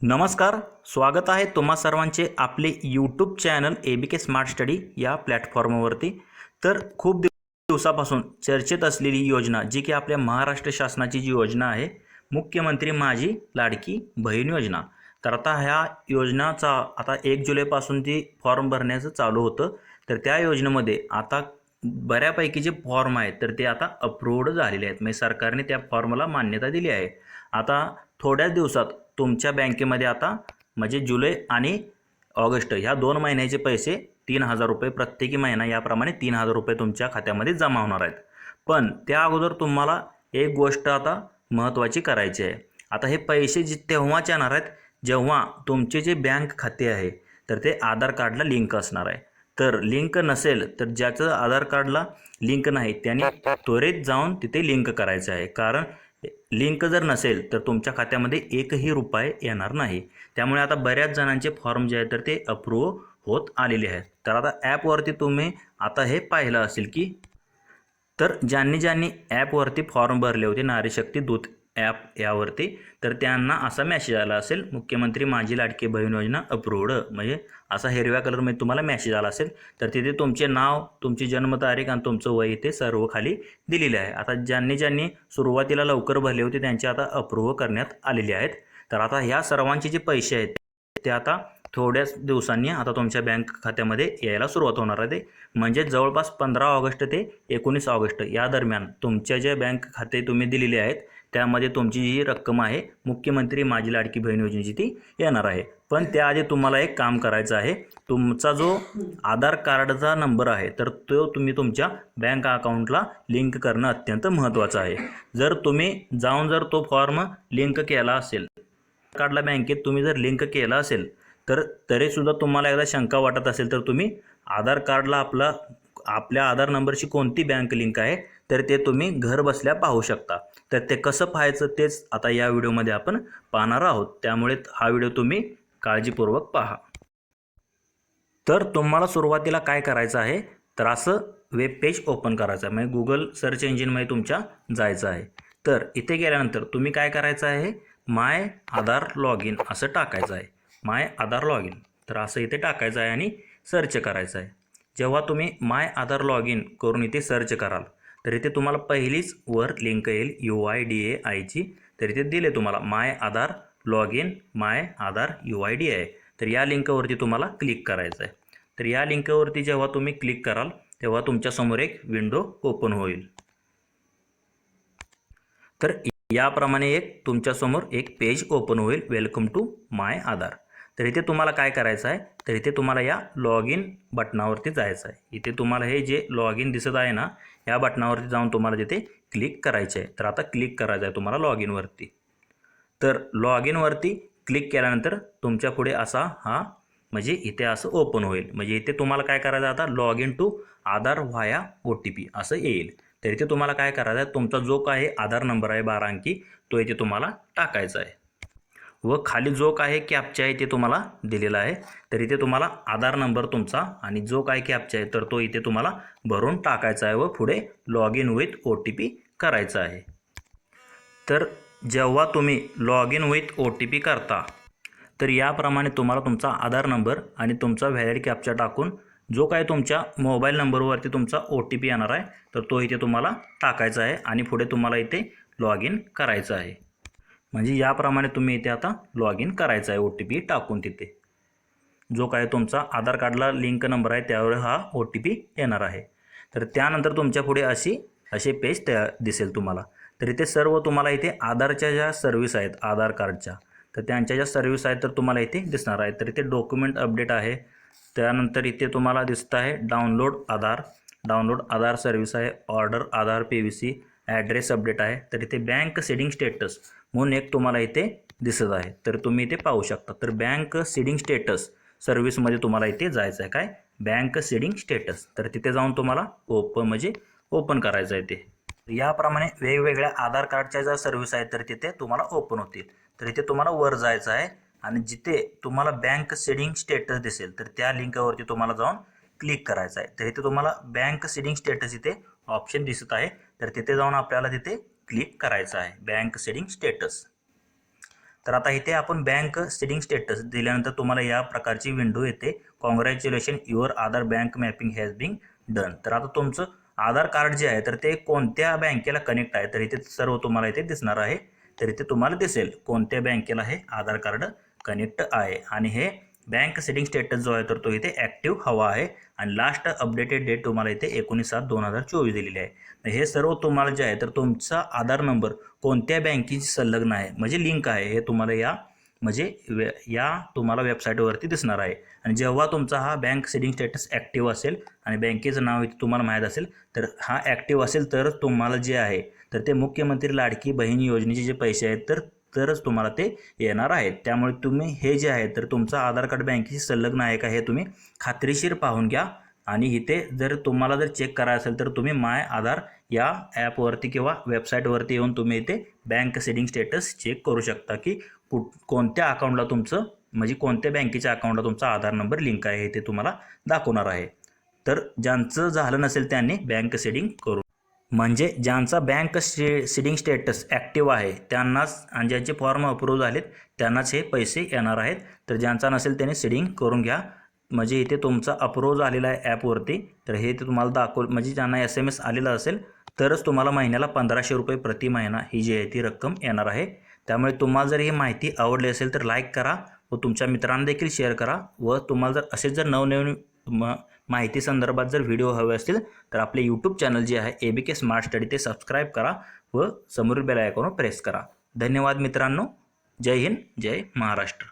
नमस्कार स्वागत आहे तुम्हा सर्वांचे आपले YouTube channel A B K smart study या प्लॅटफॉर्मवरती तर खूप दिवसापासून चर्चेत असलेली योजना जी की आपल्या महाराष्ट्र शासनाची जी योजना आहे मुख्यमंत्री माझी लाडकी बहीण योजना. तर आता ह्या योजनाचा आता एक जुलैपासून ती फॉर्म भरण्याचं चालू होतं. तर त्या योजनेमध्ये आता बऱ्यापैकी जे फॉर्म आहेत तर ते आता अप्रूव्ड झालेले आहेत. म्हणजे सरकारने त्या फॉर्मला मान्यता दिली आहे. आता थोड्याच दिवसात तुमच्या बँकेमध्ये आता म्हणजे जुलै आणि ऑगस्ट ह्या दोन महिन्याचे पैसे तीन हजार रुपये प्रत्येकी महिना याप्रमाणे तीन हजार रुपये तुमच्या खात्यामध्ये जमा होणार आहेत. पण त्या अगोदर तुम्हाला एक गोष्ट आता महत्त्वाची करायची आहे. आता हे पैसे जे तेव्हाच येणार आहेत जेव्हा तुमचे जे बँक खाते आहे तर ते आधार कार्डला लिंक असणार आहे. तर लिंक नसेल तर ज्याचं आधार कार्डला लिंक नाही त्याने त्वरित जाऊन तिथे लिंक करायचं आहे. कारण लिंक जर नसेल तर तुमच्या खात्यामध्ये एकही रुपये येणार नाही. त्यामुळे आता बऱ्याच जणांचे फॉर्म जे आहेत तर ते अप्रूव्ह होत आलेले आहेत. तर आता ॲपवरती तुम्ही आता हे पाहिलं असेल की तर ज्यांनी ज्यांनी ॲपवरती फॉर्म भरले होते नारी शक्ती दूत ॲप यावरती तर त्यांना असा मेसेज आला असेल मुख्यमंत्री माझी लाडकी बहीण योजना अप्रूव्ड म्हणजे असा हिरव्या कलरमध्ये तुम्हाला मेसेज आला असेल तर तिथे तुमचे नाव तुमची जन्मतारीख आणि तुमचं वय इथे सर्व खाली दिलेले आहे. आता ज्यांनी ज्यांनी सुरुवातीला लवकर भरले होते त्यांचे आता अप्रूव्ह करण्यात आलेले आहेत. तर आता ह्या सर्वांचे जे पैसे आहेत ते आता थोड्याच दिवसांनी आता तुमच्या बँक खात्यामध्ये यायला सुरुवात होणार आहे म्हणजे जवळपास पंधरा ऑगस्ट ते एकोणीस ऑगस्ट या दरम्यान तुमच्या ज्या बँक खाते तुम्ही दिलेले आहेत त्यामध्ये तुमची जी रक्कम आहे मुख्यमंत्री माझी लाडकी बहीण योजनेची ती येणार आहे. पण त्याआधी तुम्हाला एक काम करायचं आहे. तुमचा जो आधार कार्डचा नंबर आहे तर तो तुम्ही तुमच्या बँक अकाउंटला लिंक करणं अत्यंत महत्त्वाचं आहे. जर तुम्ही जाऊन जर तो फॉर्म लिंक केला असेल कार्डला बँकेत तुम्ही जर लिंक केला असेल तर तरीसुद्धा तुम्हाला एकदा शंका वाटत असेल तर तुम्ही आधार कार्डला आपला आपल्या आधार नंबरची कोणती बँक लिंक आहे तर ते तुम्ही घर बसल्या पाहू शकता. तर ते कसं पाहायचं तेच आता या व्हिडिओमध्ये आपण पाहणार आहोत. त्यामुळे हा व्हिडिओ तुम्ही काळजीपूर्वक पहा. तर तुम्हाला सुरुवातीला काय करायचं आहे तर असं वेब पेज ओपन करायचं आहे. म्हणजे गुगल सर्च इंजिनमध्ये तुमच्या जायचं आहे. तर इथे गेल्यानंतर तुम्ही काय करायचं आहे माय आधार लॉग इन असं टाकायचं आहे. माय आधार लॉग इन तर असं इथे टाकायचं आहे आणि सर्च करायचं आहे. जेव्हा तुम्ही माय आधार लॉग इन करून इथे सर्च कराल तर इथे तुम्हाला पहिलीच वर लिंक येईल यू आय डी ए आयची तर इथे दिले तुम्हाला my Aadhaar log in my Aadhaar U I D आहे तर या लिंकवरती तुम्हाला क्लिक करायचं आहे. तर या लिंकवरती जेव्हा तुम्ही क्लिक कराल तेव्हा तुमच्यासमोर एक विंडो ओपन होईल. तर याप्रमाणे एक तुमच्यासमोर एक पेज ओपन होईल. Welcome to my Aadhaar. तर इथे तुम्हाला काय करायचं आहे? तर इथे तुम्हाला या लॉग इन बटनावरती जायचं आहे. इथे तुम्हाला हे जे लॉग इन दिसत आहे ना या बटनावरती जाऊन तुम्हाला तिथे क्लिक करायचं आहे तर आता क्लिक करायचं आहे तुम्हाला लॉग इनवरती तर लॉग इनवरती क्लिक केल्यानंतर तुमच्यापुढे असा हा म्हणजे इथे असं ओपन होईल. म्हणजे इथे तुम्हाला काय करायचं आहे आता? Log in to Aadhaar via O T P असं येईल. तर इथे तुम्हाला काय करायचं आहे? तुमचा जो काय आधार नंबर आहे बारा अंकी तो इथे तुम्हाला टाकायचा आहे. व खाली जो काय कॅपचा आहे ते तुम्हाला दिलेला आहे तर इथे तुम्हाला आधार नंबर तुमचा आणि जो काय कॅपचा आहे तर तो इथे तुम्हाला भरून टाकायचा आहे व पुढे log in with O T P करायचा आहे. तर जेव्हा तुम्ही log in with O T P करता तर याप्रमाणे तुम्हाला तुमचा आधार नंबर आणि तुमचा व्हॅलिड कॅपचा टाकून जो काय तुमच्या मोबाईल नंबरवरती तुमचा ओ टी पी येणार आहे तर तो इथे तुम्हाला टाकायचा आहे आणि पुढे तुम्हाला इथे लॉग इन करायचं आहे. म्हणजे याप्रमाणे तुम्ही इथे आता लॉग इन करायचं आहे ओ टी पी टाकून तिथे. जो काय तुमचा आधार कार्डला लिंक नंबर आहे त्यावर हा ओ टी पी येणार आहे. तर त्यानंतर तुमच्यापुढे अशी असे पेज त्या दिसेल तुम्हाला. तर इथे सर्व तुम्हाला इथे आधारच्या ज्या सर्व्हिस आहेत आधार कार्डच्या तर त्यांच्या ज्या सर्व्हिस आहेत तर तुम्हाला इथे दिसणार आहेत तर इथे डॉक्युमेंट अपडेट आहे. त्यानंतर इथे तुम्हाला दिसत आहे download Aadhaar. Download Aadhaar service आहे order Aadhaar P V C address update आहे तर इथे बँक सेडिंग स्टेटस म्हणून एक तुम्हाला इथे दिसत आहे. तर तुम्ही इथे पाहू शकता. तर बँक सीडिंग स्टेटस सर्व्हिसमध्ये तुम्हाला इथे जायचं आहे. काय? बँक सीडिंग स्टेटस तर तिथे जाऊन तुम्हाला ओपन म्हणजे ओपन करायचं आहे ते. याप्रमाणे वेगवेगळ्या आधार कार्डच्या ज्या सर्व्हिस आहेत तर तिथे तुम्हाला ओपन होतील. तर इथे तुम्हाला वर जायचं आहे आणि जिथे तुम्हाला बँक सिडिंग स्टेटस दिसेल तर त्या लिंकवरती तुम्हाला जाऊन क्लिक करायचं आहे. तर इथे तुम्हाला बँक सिडिंग स्टेटस इथे ऑप्शन दिसत आहे. तर तिथे जाऊन आपल्याला तिथे क्लिक करायचं आहे. बँक सेडिंग स्टेटस तर आता इथे आपण बँक सेडिंग स्टेटस दिल्यानंतर तुम्हाला या प्रकारची विंडो येते. Congratulation your Aadhaar bank mapping has being done तर आता तुमचं आधार कार्ड जे आहे तर ते कोणत्या बँकेला कनेक्ट आहे? तर इथे सर्व तुम्हाला इथे दिसणार आहे. तर इथे तुम्हाला दिसेल कोणत्या बँकेला हे आधार कार्ड कनेक्ट आहे. आणि हे बँक सेटिंग स्टेटस जो आहे तर तो इथे ॲक्टिव्ह हवा आहे. आणि लास्ट अपडेटेड डेट तुम्हाला इथे एकोणीस सात दोन हजार चोवीस दिलेली आहे. तर हे सर्व तुम्हाला जे आहे तर तुमचा आधार नंबर कोणत्या बँकेशी संलग्न आहे म्हणजे लिंक आहे हे तुम्हाला या म्हणजे वे या तुम्हाला वेबसाईटवरती दिसणार आहे. आणि जेव्हा तुमचा हा बँक सेटिंग स्टेटस ॲक्टिव्ह असेल आणि बँकेचं नाव इथे तुम्हाला माहीत असेल तर हा ॲक्टिव्ह असेल तर तुम्हाला जे आहे तर ते मुख्यमंत्री लाडकी बहीण योजनेचे जे पैसे आहेत तर तरच तुम्हाला ते येणार आहेत त्यामुळे तुम्ही हे जे आहे तर तुमचं आधार कार्ड बँकेशी संलग्न आहे का हे तुम्ही खात्रीशीर पाहून घ्या. आणि इथे जर तुम्हाला जर चेक करायचं असेल तर तुम्ही माय आधार या ॲपवरती किंवा वेबसाईटवरती येऊन तुम्ही इथे बँक सेटिंग स्टेटस चेक करू शकता की कुठ कोणत्या अकाउंटला तुमचं म्हणजे कोणत्या बँकेच्या अकाउंटला तुमचा आधार नंबर लिंक आहे हे ते तुम्हाला दाखवणार आहे. तर ज्यांचं झालं नसेल त्यांनी बँक सेडिंग करू म्हणजे ज्यांचा bank stay seeding status active आहे त्यांनाच आणि ज्यांचे फॉर्म अप्रूव्ह झालेत त्यांनाच हे पैसे येणार आहेत. तर ज्यांचा नसेल त्यांनी सिडिंग करून घ्या. म्हणजे इथे तुमचा अप्रूव्ह झालेला आहे ॲपवरती तर हे ते तुम्हाला दाखव म्हणजे ज्यांना एस एम एस आलेला असेल तरच तुम्हाला महिन्याला पंधराशे रुपये प्रति महिना ही जी आहे ती रक्कम येणार आहे. त्यामुळे तुम्हाला जर ही माहिती आवडली असेल तर लाईक करा व तुमच्या मित्रांना देखील शेअर करा व तुम्हाला जर असेच जर नवनवीन म माहिती संदर्भात जर व्हिडिओ हवे असतील तर आपले यूट्यूब चॅनल जे आहे A B K smart study ते सबस्क्राईब करा व समोरील बेल आयकॉनवर प्रेस करा. धन्यवाद मित्रांनो. जय हिंद जय महाराष्ट्र.